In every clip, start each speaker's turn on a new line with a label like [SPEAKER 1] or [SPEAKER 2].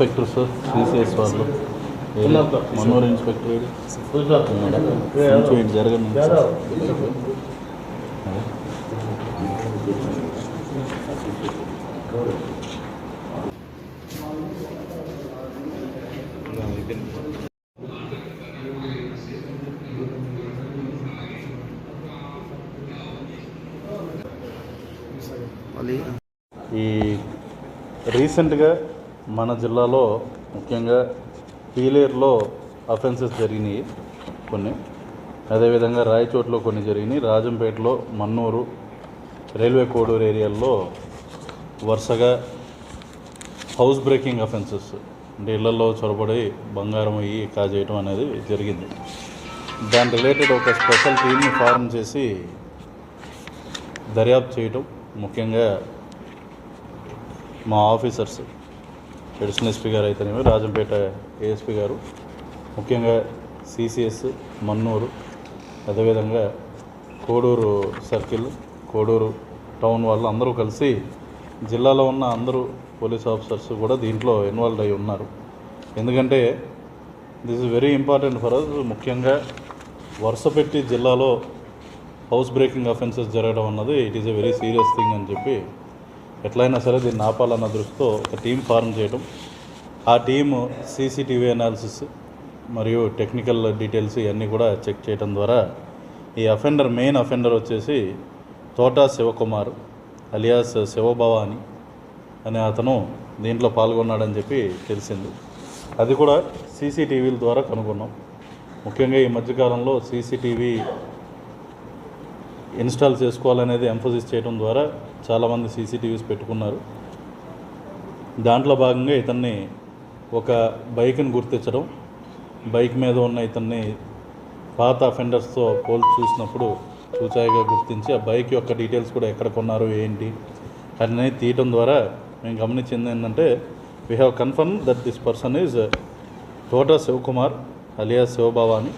[SPEAKER 1] Inspectors CCS వాళ్ళు ఏది? Mannur inspector? కొంచెం జరగండి. ఈ రీసెంట్గా మన జిల్లాలో ముఖ్యంగా పీలేరులో అఫెన్సెస్ జరిగినాయి కొన్ని. అదేవిధంగా రాయచోట్లో కొన్ని జరిగినాయి. రాజంపేటలో మన్నూరు రైల్వే కోడూరు ఏరియాల్లో వరుసగా హౌస్ బ్రేకింగ్ అఫెన్సెస్ అంటే ఇళ్ళలో చొరబడి బంగారం అయ్యి కాజేయటం అనేది జరిగింది. దాని రిలేటెడ్ ఒక స్పెషల్ టీమ్ని ఫార్మ్ చేసి దర్యాప్తు చేయటం. ముఖ్యంగా మా ఆఫీసర్స్ అడిషనల్ ఎస్పీ గారు అయితేనేమి రాజంపేట ఏఎస్పీ గారు. ముఖ్యంగా సిసిఎస్ మన్నూరు అదేవిధంగా కోడూరు సర్కిల్ కోడూరు టౌన్ వాళ్ళు అందరూ కలిసి జిల్లాలో ఉన్న అందరూ పోలీస్ ఆఫీసర్స్ కూడా దీంట్లో ఇన్వాల్వ్ అయి ఉన్నారు. ఎందుకంటే this is very important for us ముఖ్యంగా వరుసపెట్టి జిల్లాలో హౌస్ బ్రేకింగ్ అఫెన్సెస్ జరగడం అన్నది it is a very serious thing అని చెప్పి ఎట్లయినా సరే దీన్ని ఆపాలన్న దృష్టితో ఒక టీం ఫార్మ్ చేయడం ఆ టీము సీసీటీవీ అనాలిసిస్ మరియు టెక్నికల్ డీటెయిల్స్ ఇవన్నీ కూడా చెక్ చేయడం ద్వారా ఈ అఫెండర్ మెయిన్ అఫెండర్ వచ్చేసి తోటా శివకుమార్ అలియాస్ శివభవాని అనే అతను దీంట్లో పాల్గొన్నాడని చెప్పి తెలిసింది. అది కూడా సీసీటీవీల ద్వారా కనుగొన్నాం. ముఖ్యంగా ఈ మధ్యకాలంలో సీసీటీవీ ఇన్స్టాల్ చేసుకోవాలనేది ఎంఫోసిస్ చేయడం ద్వారా చాలామంది సీసీటీవీస్ పెట్టుకున్నారు. దాంట్లో భాగంగా ఇతన్ని ఒక బైక్ని గుర్తించడం బైక్ మీద ఉన్న ఇతన్ని పాత అఫెండర్స్తో పోల్చి చూసినప్పుడు చూచాయిగా గుర్తించి ఆ బైక్ యొక్క డీటెయిల్స్ కూడా ఎక్కడ కొన్నారు ఏంటి అనేది తీయటం ద్వారా మేము గమనించింది ఏంటంటే we have confirm that this person is Thota Sivakumar alias శివభావాని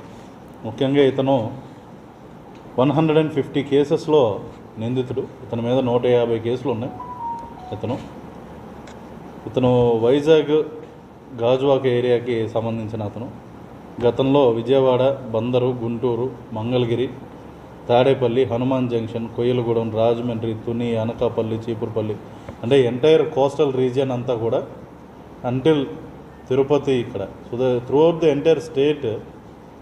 [SPEAKER 1] ముఖ్యంగా ఇతను వన్ హండ్రెడ్ అండ్ ఫిఫ్టీ కేసెస్లో నిందితుడు. ఇతని మీద నూట యాభై కేసులు ఉన్నాయి ఇతను. ఇతను వైజాగ్ గాజువాక ఏరియాకి సంబంధించిన అతను. గతంలో విజయవాడ బందరు గుంటూరు మంగళగిరి తాడేపల్లి హనుమాన్ జంక్షన్ కొయ్యలగూడెం రాజమండ్రి తుని అనకాపల్లి చీపురుపల్లి అంటే ఎంటైర్ కోస్టల్ రీజియన్ అంతా కూడా అంటిల్ తిరుపతి ఇక్కడ. So the throughout the entire state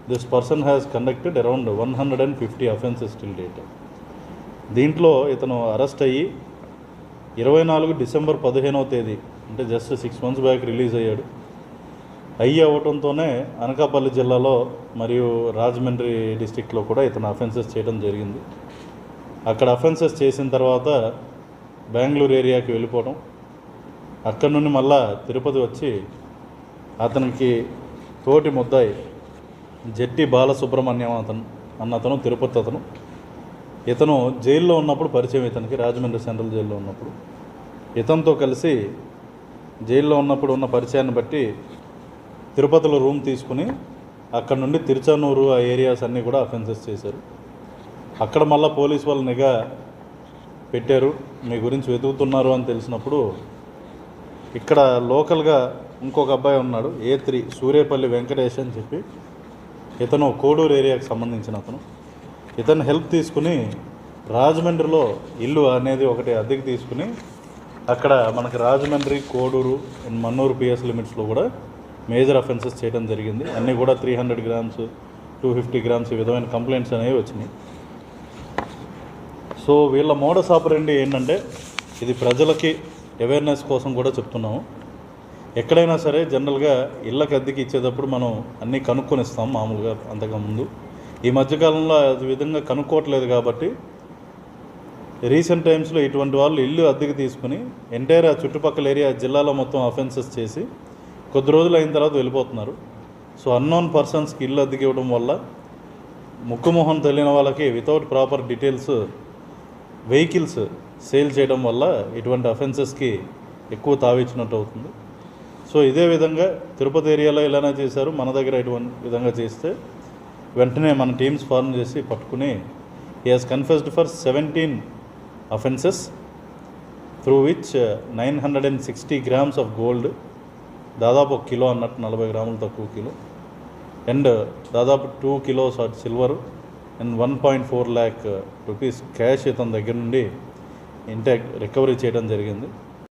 [SPEAKER 1] this person has conducted around one hundred and fifty offences till date దీంట్లో ఇతను అరెస్ట్ అయ్యి ఇరవై నాలుగు డిసెంబర్ పదిహేనవ తేదీ అంటే just six months back release అయ్యాడు. అయ్యి అవ్వటంతోనే అనకాపల్లి జిల్లాలో మరియు రాజమండ్రి డిస్టిక్లో కూడా ఇతను అఫెన్సెస్ చేయడం జరిగింది. అక్కడ అఫెన్సెస్ చేసిన తర్వాత బెంగళూరు ఏరియాకి వెళ్ళిపోవడం. అక్కడ నుండి మళ్ళా తిరుపతి వచ్చి అతనికి తోటి ముద్దాయి జట్టి బాలసుబ్రహ్మణ్యం అతను అన్న అతను తిరుపతి అతను. ఇతను జైల్లో ఉన్నప్పుడు పరిచయం ఇతనికి రాజమండ్రి సెంట్రల్ జైల్లో ఉన్నప్పుడు. ఇతనితో కలిసి జైల్లో ఉన్నప్పుడు ఉన్న పరిచయాన్ని బట్టి తిరుపతిలో రూమ్ తీసుకుని అక్కడ నుండి తిరుచానూరు ఆ ఏరియాస్ అన్నీ కూడా అఫెన్సెస్ చేశారు. అక్కడ మళ్ళీ పోలీస్ వాళ్ళు నిఘా పెట్టారు మీ గురించి వెతుకుతున్నారు అని తెలిసినప్పుడు ఇక్కడ లోకల్గా ఇంకొక అబ్బాయి ఉన్నాడు ఏ త్రీ సూర్యపల్లి వెంకటేష్ అని చెప్పి ఇతను కోడూరు ఏరియాకి సంబంధించిన అతను. ఇతను హెల్ప్ తీసుకుని రాజమండ్రిలో ఇల్లు అనేది ఒకటి అద్దెకి తీసుకుని అక్కడ మనకి రాజమండ్రి కోడూరు అండ్ మన్నూరు పిఎస్ లిమిట్స్లో కూడా మేజర్ అఫెన్సెస్ చేయడం జరిగింది. అన్నీ కూడా three hundred grams two fifty grams ఈ విధమైన కంప్లైంట్స్ అనేవి వచ్చినాయి. సో వీళ్ళ మోడస్ ఆపరండి ఏంటంటే ఇది ప్రజలకి అవేర్నెస్ కోసం కూడా చెప్తున్నాము. ఎక్కడైనా సరే జనరల్గా ఇళ్ళకి అద్దెకి ఇచ్చేటప్పుడు మనం అన్నీ కనుక్కొని ఇస్తాం మామూలుగా అంతకుముందు. ఈ మధ్యకాలంలో అది విధంగా కనుక్కోవట్లేదు కాబట్టి రీసెంట్ టైమ్స్లో ఇటువంటి వాళ్ళు ఇల్లు అద్దెకి తీసుకుని ఎంటైర్ ఆ చుట్టుపక్కల ఏరియా జిల్లాలో మొత్తం అఫెన్సెస్ చేసి కొద్ది రోజులు అయిన తర్వాత వెళ్ళిపోతున్నారు. సో అన్నోన్ పర్సన్స్కి ఇల్లు అద్దెకి ఇవ్వడం వల్ల ముక్కుమొహం తెలియని వాళ్ళకి without proper details vehicles sale చేయడం వల్ల ఇటువంటి అఫెన్సెస్కి ఎక్కువ తావిచ్చినట్టు అవుతుంది. సో ఇదే విధంగా తిరుపతి ఏరియాలో ఇలానే చేశారు మన దగ్గర ఇటువంటి విధంగా చేస్తే వెంటనే మన టీమ్స్ ఫార్మ్ చేసి పట్టుకుని he has confessed for seventeen offences through which nine hundred and sixty grams of gold దాదాపు ఒక కిలో అన్నట్టు నలభై గ్రాములు తక్కువ కిలో అండ్ uh, దాదాపు two kilos of silver and one point four lakh rupees cash ఇతని దగ్గర నుండి ఇంటాక్ రికవరీ చేయడం జరిగింది.